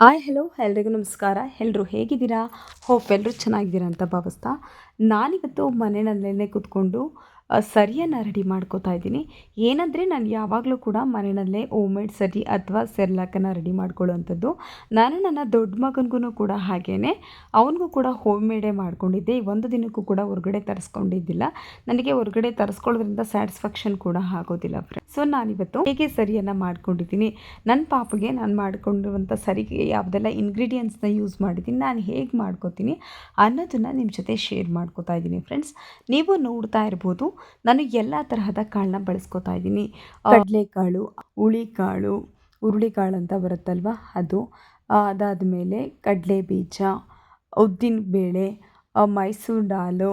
Hi hello ಎಲ್ರಿಗೂ ನಮಸ್ಕಾರ. ಎಲ್ಲರೂ ಹೇಗಿದ್ದೀರಾ? ಹೋಪ್ ಎಲ್ಲರೂ ಚೆನ್ನಾಗಿದ್ದೀರಾ ಅಂತ ಭಾವಿಸ್ತಾ ನಾನಿವತ್ತು ಮನೆಯಲ್ಲೇ ಕೂತ್ಕೊಂಡು ಸರಿಯನ್ನು ರೆಡಿ ಮಾಡ್ಕೋತಾ ಇದ್ದೀನಿ. ಏನಂದರೆ ನಾನು ಯಾವಾಗಲೂ ಕೂಡ ಮನೆಯಲ್ಲೇ ಓಮೇಡ್ ಮೇಡ್ ಸರಿ ಅಥವಾ ಸೆರ್ಲಾಕನ್ನು ರೆಡಿ ಮಾಡ್ಕೊಳ್ಳೋವಂಥದ್ದು. ನಾನು ನನ್ನ ದೊಡ್ಡ ಮಗನಿಗೂ ಕೂಡ ಹಾಗೇ ಅವನಿಗೂ ಕೂಡ ಹೋಮ್ ಮೇಡೇ ಮಾಡ್ಕೊಂಡಿದ್ದೆ ಒಂದು ದಿನಕ್ಕೂ ಕೂಡ ಹೊರಗಡೆ ತರಿಸ್ಕೊಂಡಿದ್ದಿಲ್ಲ. ನನಗೆ ಹೊರಗಡೆ ತರಿಸ್ಕೊಳ್ಳೋದ್ರಿಂದ ಸ್ಯಾಟಿಸ್ಫ್ಯಾಕ್ಷನ್ ಕೂಡ ಆಗೋದಿಲ್ಲ ಫ್ರೆಂಡ್ಸ್ ಸೊ ನಾನಿವತ್ತು ಹೇಗೆ ಸರಿಯನ್ನು ಮಾಡ್ಕೊಂಡಿದ್ದೀನಿ. ನನ್ನ ಪಾಪಗೆ ನಾನು ಮಾಡಿಕೊಂಡಿರುವಂಥ ಸರಿಗೆ ಯಾವುದೆಲ್ಲ ಇಂಗ್ರೀಡಿಯೆಂಟ್ಸ್ನ ಯೂಸ್ ಮಾಡಿದ್ದೀನಿ, ನಾನು ಹೇಗೆ ಮಾಡ್ಕೋತೀನಿ ಅನ್ನೋದನ್ನು ನಿಮ್ಮ ಜೊತೆ ಶೇರ್ ಮಾಡ್ಕೋತಾ ಇದ್ದೀನಿ ಫ್ರೆಂಡ್ಸ್ ನೀವು ನೋಡ್ತಾ ಇರ್ಬೋದು ನಾನು ಎಲ್ಲ ತರಹದ ಕಾಳನ್ನ ಬಳಸ್ಕೊತಾ ಇದ್ದೀನಿ. ಕಡಲೆಕಾಳು, ಹುಳಿಕಾಳು, ಹುರುಳಿಕಾಳು ಅಂತ ಬರುತ್ತಲ್ವ ಅದು. ಅದಾದಮೇಲೆ ಕಡಲೆ ಬೀಜ ಉದ್ದಿನ ಬೇಳೆ ಮೈಸೂರು ದಾಲು,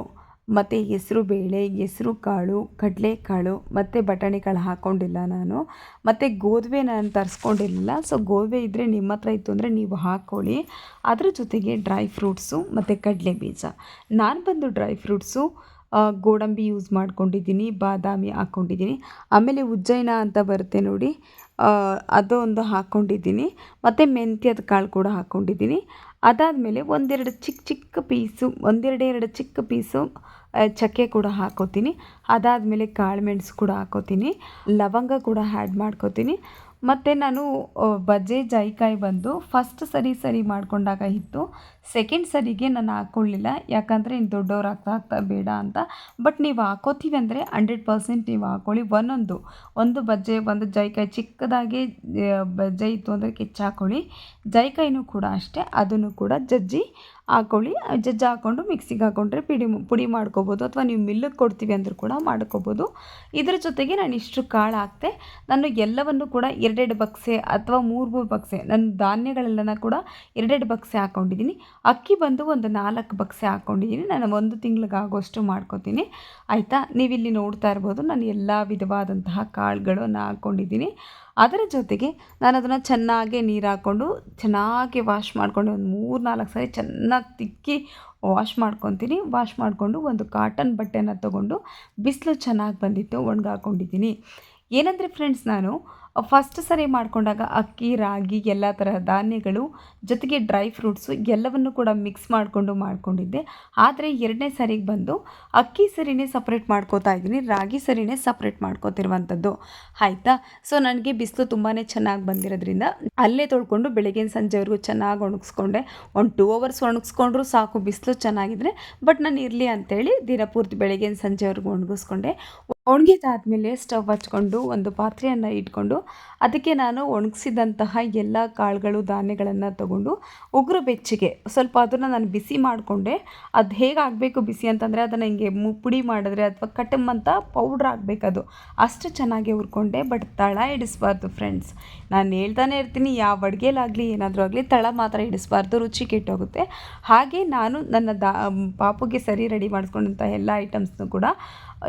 ಮತ್ತು ಹೆಸರು ಬೇಳೆ ಹೆಸರು ಕಾಳು ಕಡಲೆಕಾಳು, ಮತ್ತು ಬಟಾಣಿ ಕಾಳು ಹಾಕ್ಕೊಂಡಿಲ್ಲ ನಾನು. ಮತ್ತು ಗೋಧಿ ನಾನು ತರಿಸ್ಕೊಂಡಿರಲಿಲ್ಲ. ಸೊ ಗೋಧಿ ಇದ್ದರೆ ನಿಮ್ಮ ಹತ್ರ ಇತ್ತು ಅಂದರೆ ನೀವು ಹಾಕ್ಕೊಳ್ಳಿ ಅದರ ಜೊತೆಗೆ ಡ್ರೈ ಫ್ರೂಟ್ಸು ಮತ್ತು ಕಡಲೆ ಬೀಜ ನಾನು ಬಂದು ಡ್ರೈ ಫ್ರೂಟ್ಸು ಗೋಡಂಬಿ ಯೂಸ್ ಮಾಡ್ಕೊಂಡಿದ್ದೀನಿ, ಬಾದಾಮಿ ಹಾಕ್ಕೊಂಡಿದ್ದೀನಿ ಆಮೇಲೆ ಉಜ್ಜೈನ ಅಂತ ಬರುತ್ತೆ ನೋಡಿ. ಅದೊಂದು ಹಾಕ್ಕೊಂಡಿದ್ದೀನಿ ಮತ್ತು ಮೆಂತ್ಯದ ಕಾಳು ಕೂಡ ಹಾಕ್ಕೊಂಡಿದ್ದೀನಿ ಅದಾದಮೇಲೆ ಒಂದೆರಡು ಚಿಕ್ಕ ಚಿಕ್ಕ ಪೀಸು, ಒಂದೆರಡು ಎರಡು ಚಿಕ್ಕ ಪೀಸು ಚಕ್ಕೆ ಕೂಡ ಹಾಕೋತೀನಿ. ಅದಾದಮೇಲೆ ಕಾಳು ಮೆಣಸು ಕೂಡ ಹಾಕೋತೀನಿ. ಲವಂಗ ಕೂಡ ಆ್ಯಡ್ ಮಾಡ್ಕೋತೀನಿ. ಮತ್ತು ನಾನು ಬಜೆ ಜೈಕಾಯಿ ಬಂದು ಫಸ್ಟ್ ಸರಿ ಸರಿ ಮಾಡ್ಕೊಂಡಾಗ ಇತ್ತು. ಸೆಕೆಂಡ್ ಸರಿಗೆ ನಾನು ಹಾಕ್ಕೊಳ್ಳಿಲ್ಲ. ಯಾಕಂದರೆ ಇನ್ನು ದೊಡ್ಡವ್ರು ಆಗ್ತಾ ಆಗ್ತಾ ಬೇಡ ಅಂತ. ಬಟ್ ನೀವು ಹಾಕೋತೀವಿ ಅಂದರೆ ಹಂಡ್ರೆಡ್ ಪರ್ಸೆಂಟ್ ನೀವು ಹಾಕ್ಕೊಳ್ಳಿ ಒಂದೊಂದು, ಒಂದು ಬಜ್ಜೆ, ಒಂದು ಜೈಕಾಯಿ ಚಿಕ್ಕದಾಗಿ ಬಜ್ಜೆ ಇತ್ತು ಅಂದರೆ ಕಿಚ್ಚು ಹಾಕ್ಕೊಳ್ಳಿ ಜೈಕಾಯಿನೂ ಕೂಡ ಅಷ್ಟೇ, ಅದನ್ನು ಕೂಡ ಜಜ್ಜಿ ಹಾಕ್ಕೊಳ್ಳಿ ಜಜ್ಜ ಹಾಕ್ಕೊಂಡು ಮಿಕ್ಸಿಗೆ ಹಾಕ್ಕೊಂಡ್ರೆ ಪುಡಿ ಪುಡಿ ಮಾಡ್ಕೋಬೋದು ಅಥವಾ ನೀವು ಮಿಲ್ಲಿಗೆ ಕೊಡ್ತೀವಿ ಅಂದರೂ ಕೂಡ ಮಾಡ್ಕೋಬೋದು. ಇದರ ಜೊತೆಗೆ ನಾನು ಇಷ್ಟು ಕಾಳು ಹಾಕ್ತೆ. ನಾನು ಎಲ್ಲವನ್ನು ಕೂಡ ಎರಡೆರಡು ಬಕ್ಸೆ ಅಥವಾ ಮೂರು ಮೂರು ಬಕ್ಸೆ ನನ್ನ ಧಾನ್ಯಗಳೆಲ್ಲನ ಕೂಡ ಎರಡೆರಡು ಬಕ್ಸೆ ಹಾಕ್ಕೊಂಡಿದ್ದೀನಿ ಅಕ್ಕಿ ಬಂದು ಒಂದು ನಾಲ್ಕು ಬಕ್ಸೆ ಹಾಕ್ಕೊಂಡಿದ್ದೀನಿ ನಾನು ಒಂದು ತಿಂಗ್ಳಿಗೆ ಮಾಡ್ಕೊತೀನಿ. ಆಯಿತಾ? ನೀವಿಲ್ಲಿ ನೋಡ್ತಾ ಇರ್ಬೋದು, ನಾನು ಎಲ್ಲ ವಿಧವಾದಂತಹ ಕಾಳುಗಳನ್ನು ಹಾಕ್ಕೊಂಡಿದ್ದೀನಿ ಅದರ ಜೊತೆಗೆ ನಾನು ಅದನ್ನು ಚೆನ್ನಾಗಿ ನೀರು ಹಾಕ್ಕೊಂಡು ಚೆನ್ನಾಗಿ ವಾಶ್ ಮಾಡ್ಕೊಂಡು ಒಂದು ಮೂರು ನಾಲ್ಕು ಸಾರಿ ಚೆನ್ನಾಗಿ ತಿಕ್ಕಿ ವಾಶ್ ಮಾಡ್ಕೊತೀನಿ. ವಾಶ್ ಮಾಡಿಕೊಂಡು ಒಂದು ಕಾಟನ್ ಬಟ್ಟೆನ ತೊಗೊಂಡು ಬಿಸಿಲು ಚೆನ್ನಾಗಿ ಬಂದಿತ್ತು ಒಣಗಾಕೊಂಡಿದ್ದೀನಿ. ಏನಂದರೆ ಫ್ರೆಂಡ್ಸ್ ನಾನು ಫಸ್ಟ್ ಸರಿ ಮಾಡಿಕೊಂಡಾಗ ಅಕ್ಕಿ, ರಾಗಿ, ಎಲ್ಲ ತರಹ ಧಾನ್ಯಗಳು, ಜೊತೆಗೆ ಡ್ರೈ ಫ್ರೂಟ್ಸು ಎಲ್ಲವನ್ನು ಕೂಡ ಮಿಕ್ಸ್ ಮಾಡಿಕೊಂಡು ಮಾಡಿಕೊಂಡಿದ್ದೆ. ಆದರೆ ಎರಡನೇ ಸರಿಗೆ ಬಂದು ಅಕ್ಕಿ ಸರಿನೇ ಸಪ್ರೇಟ್ ಮಾಡ್ಕೋತಾ ಇದ್ದೀನಿ, ರಾಗಿ ಸರಿನೇ ಸಪ್ರೇಟ್ ಮಾಡ್ಕೋತಿರುವಂಥದ್ದು. ಆಯಿತಾ? ಸೊ ನನಗೆ ಬಿಸಿಲು ತುಂಬಾ ಚೆನ್ನಾಗಿ ಬಂದಿರೋದ್ರಿಂದ ಅಲ್ಲೇ ತೊಳ್ಕೊಂಡು ಬೆಳಗಿನ ಸಂಜೆವರೆಗೂ ಚೆನ್ನಾಗಿ ಒಣಗಿಸ್ಕೊಂಡೆ. ಒಂದು ಟೂ ಅವರ್ಸ್ ಒಣಗಿಸ್ಕೊಂಡ್ರು ಸಾಕು, ಬಿಸಿಲು ಚೆನ್ನಾಗಿದ್ರೆ. ಬಟ್ ನಾನು ಇರಲಿ ಅಂತೇಳಿ ದಿನಪೂರ್ತಿ ಬೆಳಗಿನ ಸಂಜೆವರೆಗೂ ಒಣಗಿಸ್ಕೊಂಡೆ. ಒಣಗಿದಾದ್ಮೇಲೆ ಸ್ಟವ್ ಹಚ್ಕೊಂಡು ಒಂದು ಪಾತ್ರೆಯನ್ನು ಇಟ್ಕೊಂಡು ಅದಕ್ಕೆ ನಾನು ಒಣಗಿಸಿದಂತಹ ಎಲ್ಲ ಕಾಳುಗಳು, ಧಾನ್ಯಗಳನ್ನು ತಗೊಂಡು ಉಗುರು ಬೆಚ್ಚಗೆ ಸ್ವಲ್ಪ ಅದನ್ನು ನಾನು ಬಿಸಿ ಮಾಡಿಕೊಂಡೆ. ಅದು ಹೇಗೆ ಆಗಬೇಕು ಬಿಸಿ ಅಂತಂದರೆ ಅದನ್ನು ಹಿಂಗೆ ಪುಡಿ ಮಾಡಿದ್ರೆ ಅಥವಾ ಕಟಮ್ ಅಂತ ಪೌಡ್ರ್ ಆಗಬೇಕದು. ಅಷ್ಟು ಚೆನ್ನಾಗಿ ಹುರ್ಕೊಂಡೆ, ಬಟ್ ತಳ ಇಡಿಸ್ಬಾರ್ದು ಫ್ರೆಂಡ್ಸ್. ನಾನು ಹೇಳ್ತಾನೆ ಇರ್ತೀನಿ, ಯಾವ ಅಡುಗೆಲಾಗಲಿ, ಏನಾದರೂ ಆಗಲಿ ತಳ ಮಾತ್ರ ಹಿಡಿಸ್ಬಾರ್ದು, ರುಚಿ ಕೆಟ್ಟೋಗುತ್ತೆ. ಹಾಗೆ ನಾನು ನನ್ನ ದಾ, ಪಾಪುಗೆ ಸರಿ ರೆಡಿ ಮಾಡಿಸ್ಕೊಂಡಂಥ ಎಲ್ಲ ಐಟಮ್ಸ್ನು ಕೂಡ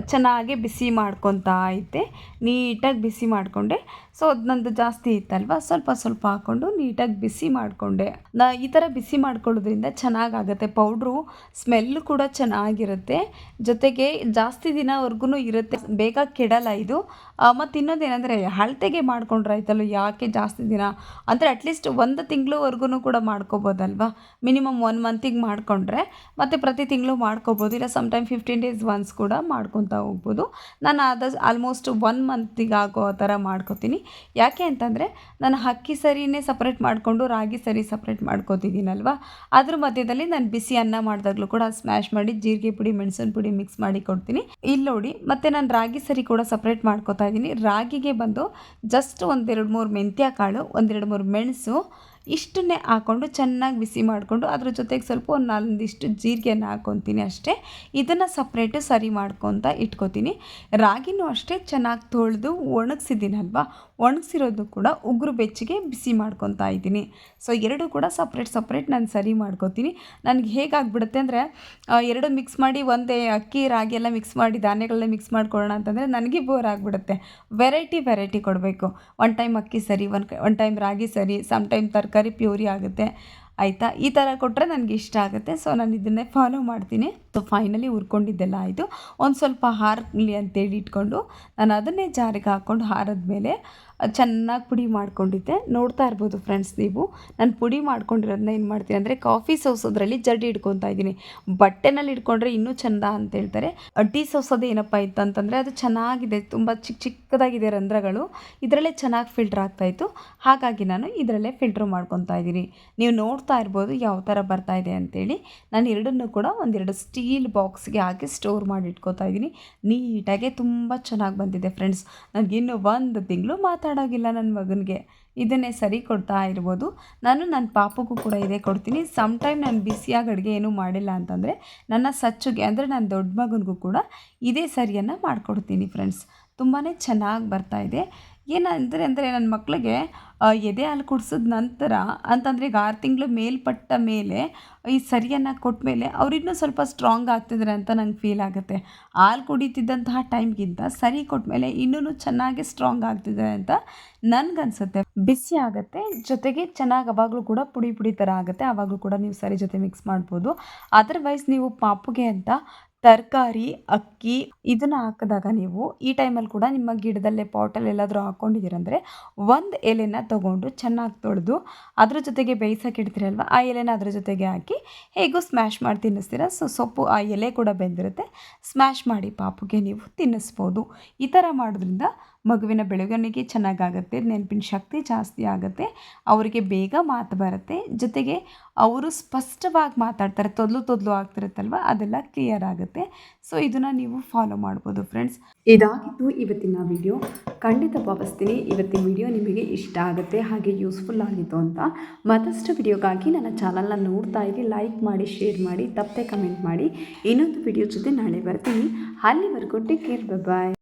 ಚೆನ್ನಾಗಿ ಬಿಸಿ ಮಾಡ್ಕೊತಾ ಇದ್ದೆ. ನೀಟಾಗಿ ಬಿಸಿ ಮಾಡಿಕೊಂಡೆ. ಸೊ ಅದು ನಂದು ಜಾಸ್ತಿ ಇತ್ತಲ್ವ? ಸ್ವಲ್ಪ ಸ್ವಲ್ಪ ಹಾಕ್ಕೊಂಡು ನೀಟಾಗಿ ಬಿಸಿ ಮಾಡಿಕೊಂಡೆ. ನಾ, ಈ ಥರ ಬಿಸಿ ಮಾಡ್ಕೊಳ್ಳೋದ್ರಿಂದ ಚೆನ್ನಾಗಾಗತ್ತೆ. ಪೌಡ್ರು ಸ್ಮೆಲ್ಲು ಕೂಡ ಚೆನ್ನಾಗಿರುತ್ತೆ. ಜೊತೆಗೆ ಜಾಸ್ತಿ ದಿನವರೆಗೂ ಇರುತ್ತೆ. ಬೇಗ ಕೆಡಲ್ಲ ಇದು. ಮತ್ತು ಇನ್ನೊಂದೇನೆಂದರೆ ಅಳತೆಗೆ ಮಾಡ್ಕೊಂಡ್ರೆ ಆಯ್ತಲ್ಲ ಯಾಕೆ ಜಾಸ್ತಿ ದಿನ? ಅಂದರೆ ಅಟ್ಲೀಸ್ಟ್ ಒಂದು ತಿಂಗಳವರೆಗೂ ಕೂಡ ಮಾಡ್ಕೋಬೋದಲ್ವಾ? ಮಿನಿಮಮ್ ಒನ್ ಮಂತಿಗೆ ಮಾಡಿಕೊಂಡ್ರೆ. ಮತ್ತು ಪ್ರತಿ ತಿಂಗಳು ಮಾಡ್ಕೋಬೋದು. ಇಲ್ಲ some time fifteen days once ಕೂಡ ಮಾಡ್ಕೊತಾ ಹೋಗ್ಬೋದು. ನಾನು ಆದ ಆಲ್ಮೋಸ್ಟ್ ಒನ್ ಮಂತಿಗೆ ಆಗೋ ಥರ ಮಾಡ್ಕೋತೀನಿ. ಯಾಕೆ ಅಂತಂದರೆ ನಾನು ಅಕ್ಕಿ ಸರಿನೇ ಸಪ್ರೇಟ್ ಮಾಡಿಕೊಂಡು ರಾಗಿ ಸರಿ ಸಪ್ರೇಟ್ ಮಾಡ್ಕೋತಿದ್ದೀನಲ್ವ? ಅದ್ರ ಮಧ್ಯದಲ್ಲಿ ನಾನು ಬಿಸಿ ಅನ್ನ ಮಾಡಿದಾಗಲೂ ಕೂಡ ಸ್ಮ್ಯಾಶ್ ಮಾಡಿ ಜೀರಿಗೆ ಪುಡಿ, ಮೆಣಸಿನ ಪುಡಿ ಮಿಕ್ಸ್ ಮಾಡಿ ಕೊಡ್ತೀನಿ. ಇಲ್ಲಿ ನೋಡಿ, ಮತ್ತು ನಾನು ರಾಗಿ ಸರಿ ಕೂಡ ಸಪ್ರೇಟ್ ಮಾಡ್ಕೋತಾ ಇದ್ದೀನಿ. ರಾಗಿಗೆ ಬಂದು ಜಸ್ಟ್ ಒಂದೆರಡು ಮೂರು ಮೆಂತ್ಯ ಕಾಳು ಒಂದೆರಡು ಮೂರು ಮೆಣಸು ಇಷ್ಟನ್ನೇ ಹಾಕ್ಕೊಂಡು ಚೆನ್ನಾಗಿ ಬಿಸಿ ಮಾಡಿಕೊಂಡು ಅದ್ರ ಜೊತೆಗೆ ಸ್ವಲ್ಪ ಒಂದು ನಾಲೊಂದಿಷ್ಟು ಜೀರಿಗೆನ ಹಾಕ್ಕೊತೀನಿ ಅಷ್ಟೇ. ಇದನ್ನು ಸಪ್ರೇಟು ಸರಿ ಮಾಡ್ಕೊತ ಇಟ್ಕೊತೀನಿ. ರಾಗಿನೂ ಅಷ್ಟೇ ಚೆನ್ನಾಗಿ ತೊಳೆದು ಒಣಗಿಸಿದ್ದೀನಲ್ವಾ? ಒಣಗಿಸಿರೋದು ಕೂಡ ಉಗುರು ಬೆಚ್ಚಗೆ ಬಿಸಿ ಮಾಡ್ಕೊತಾ ಇದ್ದೀನಿ. ಸೊ ಎರಡು ಕೂಡ ಸಪ್ರೇಟ್ ಸಪ್ರೇಟ್ ನಾನು ಸರಿ ಮಾಡ್ಕೊತೀನಿ. ನನಗೆ ಹೇಗಾಗ್ಬಿಡುತ್ತೆ ಅಂದರೆ ಎರಡು ಮಿಕ್ಸ್ ಮಾಡಿ ಒಂದೇ ಅಕ್ಕಿ, ರಾಗಿ ಎಲ್ಲ ಮಿಕ್ಸ್ ಮಾಡಿ ಧಾನ್ಯಗಳನ್ನ ಮಿಕ್ಸ್ ಮಾಡ್ಕೊಳ್ಳೋಣ ಅಂತಂದರೆ ನನಗೆ ಬೋರ್ ಆಗಿಬಿಡುತ್ತೆ. ವೆರೈಟಿ ವೆರೈಟಿ ಕೊಡಬೇಕು. ಒನ್ ಟೈಮ್ ಅಕ್ಕಿ ಸರಿ ಒನ್ ಒನ್ ಟೈಮ್ ರಾಗಿ ಸರಿ ಸಮ್ ಟೈಮ್ ತರಕಾರಿ ಪ್ಯೂರಿ ಆಗುತ್ತೆ. ಆಯಿತಾ? ಈ ಥರ ಕೊಟ್ಟರೆ ನನಗೆ ಇಷ್ಟ ಆಗುತ್ತೆ. ಸೊ ನಾನು ಇದನ್ನೇ ಫಾಲೋ ಮಾಡ್ತೀನಿ. ಸೊ ಫೈನಲಿ ಹುರ್ಕೊಂಡಿದ್ದೆಲ್ಲ ಆಯಿತು. ಒಂದು ಸ್ವಲ್ಪ ಹಾರಲಿ ಅಂತೇಳಿ ಇಟ್ಕೊಂಡು ನಾನು ಅದನ್ನೇ ಜಾರಿಗೆ ಹಾಕ್ಕೊಂಡು ಹಾರಿದ್ಮೇಲೆ ಚೆನ್ನಾಗಿ ಪುಡಿ ಮಾಡ್ಕೊಂಡಿದ್ದೆ. ನೋಡ್ತಾ ಇರ್ಬೋದು ಫ್ರೆಂಡ್ಸ್ ನೀವು. ನಾನು ಪುಡಿ ಮಾಡ್ಕೊಂಡಿರೋದನ್ನ ಏನು ಮಾಡ್ತೀನಿ ಅಂದರೆ ಕಾಫಿ ಸೋಸೋದ್ರಲ್ಲಿ ಜಡ್ಡಿ ಇಟ್ಕೊತಾ ಇದ್ದೀನಿ. ಬಟ್ಟೆನಲ್ಲಿ ಇಟ್ಕೊಂಡ್ರೆ ಇನ್ನೂ ಚೆಂದ ಅಂತ ಹೇಳ್ತಾರೆ. ಟೀ ಸೋಸೋದು ಏನಪ್ಪ ಇತ್ತು ಅಂತಂದರೆ ಅದು ಚೆನ್ನಾಗಿದೆ. ತುಂಬ ಚಿಕ್ಕ ಚಿಕ್ಕದಾಗಿದೆ ರಂಧ್ರಗಳು. ಇದರಲ್ಲೇ ಚೆನ್ನಾಗಿ ಫಿಲ್ಟರ್ ಆಗ್ತಾಯಿತ್ತು ಹಾಗಾಗಿ ನಾನು ಇದರಲ್ಲೇ ಫಿಲ್ಟ್ರ್ ಮಾಡ್ಕೊತಾ ಇದ್ದೀನಿ. ನೀವು ನೋಡ್ತಾ ಇರ್ಬೋದು ಯಾವ ಥರ ಬರ್ತಾ ಇದೆ ಅಂತೇಳಿ. ನಾನು ಎರಡನ್ನೂ ಕೂಡ ಒಂದೆರಡು ಸ್ಟೀಲ್ ಬಾಕ್ಸ್ಗೆ ಹಾಕಿ ಸ್ಟೋರ್ ಮಾಡಿ ಇಟ್ಕೊತಾ ಇದ್ದೀನಿ. ನೀಟಾಗಿ ತುಂಬ ಚೆನ್ನಾಗಿ ಬಂದಿದೆ ಫ್ರೆಂಡ್ಸ್ ನನಗಿನ್ನೂ ಒಂದು ತಿಂಗಳು ಮಾತಾಡೋಗಿಲ್ಲ ನನ್ನ ಮಗನಿಗೆ. ಇದನ್ನೇ ಸರಿ ಕೊಡ್ತಾ ಇರ್ಬೋದು. ನಾನು ನನ್ನ ಪಾಪಕ್ಕೂ ಕೂಡ ಇದೇ ಕೊಡ್ತೀನಿ. ಸಮ್ ಟೈಮ್ ನಾನು ಬಿಸಿಯಾಗಿ ಅಡುಗೆ ಏನೂ ಮಾಡಿಲ್ಲ ಅಂತಂದರೆ ನನ್ನ ಸಚ್ಚುಗೆ ಅಂದರೆ ನನ್ನ ದೊಡ್ಡ ಮಗನಿಗೂ ಕೂಡ ಇದೇ ಸರಿಯನ್ನು ಮಾಡಿಕೊಡ್ತೀನಿ ಫ್ರೆಂಡ್ಸ್ ತುಂಬಾ ಚೆನ್ನಾಗಿ ಬರ್ತಾ ಇದೆ. ಏನಂದರೆ ಅಂದರೆ ನನ್ನ ಮಕ್ಕಳಿಗೆ ಎದೆ ಹಾಲು ಕುಡ್ಸಿದ ನಂತರ ಅಂತಂದರೆ ಈಗ ಆರು ತಿಂಗಳು ಮೇಲ್ಪಟ್ಟ ಮೇಲೆ, ಈ ಸರಿಯನ್ನು ಕೊಟ್ಟ ಮೇಲೆ ಅವ್ರಿನ್ನೂ ಸ್ವಲ್ಪ ಸ್ಟ್ರಾಂಗ್ ಆಗ್ತಿದ್ದಾರೆ ಅಂತ ನಂಗೆ ಫೀಲ್ ಆಗುತ್ತೆ. ಹಾಲು ಕುಡಿತಿದ್ದಂತಹ ಟೈಮ್ಗಿಂತ ಸರಿ ಕೊಟ್ಟ ಮೇಲೆ ಇನ್ನೂ ಚೆನ್ನಾಗಿ ಸ್ಟ್ರಾಂಗ್ ಆಗ್ತಿದ್ದಾರೆ ಅಂತ ನನಗನ್ಸುತ್ತೆ ಬಿಸಿ ಆಗುತ್ತೆ, ಜೊತೆಗೆ ಚೆನ್ನಾಗಿ ಅವಾಗಲೂ ಕೂಡ ಪುಡಿ ಪುಡಿ ಥರ ಆಗುತ್ತೆ ಆವಾಗಲೂ ಕೂಡ ನೀವು ಸರಿ ಜೊತೆ ಮಿಕ್ಸ್ ಮಾಡ್ಬೋದು. ಅದರ್ವೈಸ್ ನೀವು ಪಾಪುಗೆ ಅಂತ ತರಕಾರಿ, ಅಕ್ಕಿ ಇದನ್ನು ಹಾಕಿದಾಗ ನೀವು ಈ ಟೈಮಲ್ಲಿ ಕೂಡ ನಿಮ್ಮ ಗಿಡದಲ್ಲೇ ಪಾಟಲ್ಲಿ ಎಲ್ಲಾದರೂ ಹಾಕ್ಕೊಂಡಿದ್ದೀರಂದರೆ ಒಂದು ಎಲೆನ ತೊಗೊಂಡು ಚೆನ್ನಾಗಿ ತೊಳೆದು ಅದ್ರ ಜೊತೆಗೆ ಬೇಯಿಸೋಕೆ ಇಡ್ತೀರಲ್ವ, ಆ ಎಲೆನ ಅದ್ರ ಜೊತೆಗೆ ಹಾಕಿ ಹೇಗೂ ಸ್ಮ್ಯಾಶ್ ಮಾಡಿ ತಿನ್ನಿಸ್ತೀರ. ಸೊ ಸೊಪ್ಪು ಆ ಎಲೆ ಕೂಡ ಬೆಂದಿರುತ್ತೆ. ಸ್ಮ್ಯಾಶ್ ಮಾಡಿ ಪಾಪುಗೆ ನೀವು ತಿನ್ನಿಸ್ಬೋದು. ಈ ಥರ ಮಾಡೋದ್ರಿಂದ ಮಗುವಿನ ಬೆಳವಣಿಗೆ ಚೆನ್ನಾಗಾಗುತ್ತೆ, ನೆನಪಿನ ಶಕ್ತಿ ಜಾಸ್ತಿ ಆಗುತ್ತೆ, ಅವರಿಗೆ ಬೇಗ ಮಾತು ಬರುತ್ತೆ. ಜೊತೆಗೆ ಅವರು ಸ್ಪಷ್ಟವಾಗಿ ಮಾತಾಡ್ತಾರೆ, ತೊದಲು ತೊದಲು ಆಗ್ತಿರುತ್ತಲ್ವ? ಅದೆಲ್ಲ ಕ್ಲಿಯರ್ ಆಗುತ್ತೆ. ಸೊ ಇದನ್ನು ನೀವು ಫಾಲೋ ಮಾಡ್ಬೋದು ಫ್ರೆಂಡ್ಸ್ ಇದಾಗಿತ್ತು ಇವತ್ತಿನ ವಿಡಿಯೋ ಖಂಡಿತ ಭಾವಿಸ್ತೀನಿ. ಇವತ್ತಿನ ವಿಡಿಯೋ ನಿಮಗೆ ಇಷ್ಟ ಆಗುತ್ತೆ, ಹಾಗೆ ಯೂಸ್ಫುಲ್ ಆಗಿತ್ತು ಅಂತ. ಮತ್ತಷ್ಟು ವಿಡಿಯೋಗಾಗಿ ನನ್ನ ಚಾನಲ್ನ ನೋಡ್ತಾ ಇರಿ. ಲೈಕ್ ಮಾಡಿ ಶೇರ್ ಮಾಡಿ ತಪ್ಪೇ ಕಮೆಂಟ್ ಮಾಡಿ. ಇನ್ನೊಂದು ವಿಡಿಯೋ ಜೊತೆ ನಾಳೆ ಬರ್ತೀನಿ. ಅಲ್ಲಿವರೆಗೂ ಟೇಕ್ ಕೇರ್ ಬಾಯ್